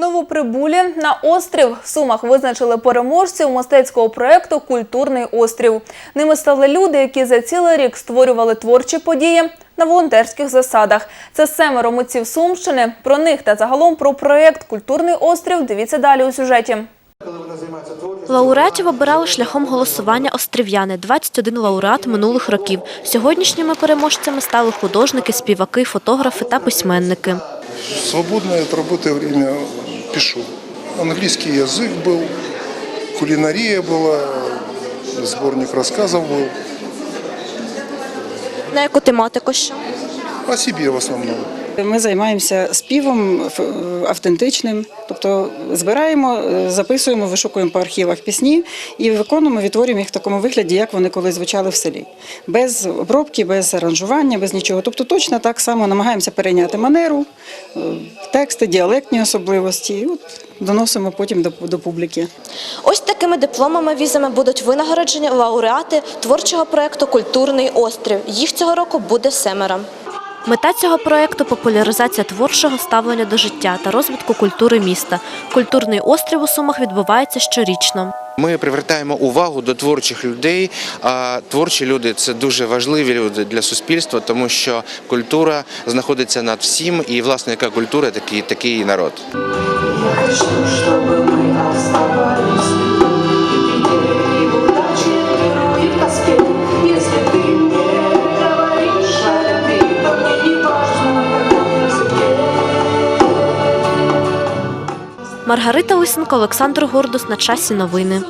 Новоприбулі на острів в Сумах визначили переможців мистецького проєкту Культурний острів. Ними стали люди, які за цілий рік створювали творчі події на волонтерських засадах. Це семеро митців Сумщини. Про них та загалом про проєкт Культурний острів. Дивіться далі у сюжеті. Лауреатів обирали шляхом голосування острів'яни. 21 лауреат минулих років. Сьогоднішніми переможцями стали художники, співаки, фотографи та письменники. свободное от работы время пишу. Английский язык был, кулинария была, сборник рассказов был. На яку тематику що? О себе в основном. Ми займаємося співом ф- автентичним, тобто збираємо, е, записуємо, вишукуємо по архівах пісні і виконуємо, відтворюємо їх в такому вигляді, як вони колись звучали в селі. Без обробки, без аранжування, без нічого. Тобто точно так само намагаємося перейняти манеру, е, тексти, діалектні особливості. І от доносимо потім до, до публіки. Ось такими дипломами візами будуть винагороджені лауреати творчого проєкту Культурний острів. Їх цього року буде семеро. Мета цього проєкту – популяризація творчого ставлення до життя та розвитку культури міста. Культурний острів у Сумах відбувається щорічно. Ми привертаємо увагу до творчих людей. А творчі люди це дуже важливі люди для суспільства, тому що культура знаходиться над всім, і власне яка культура, такий такий і народ. Хочу, чтобы мы Маргарита Лисенко, Олександр Гордус. На часі новини.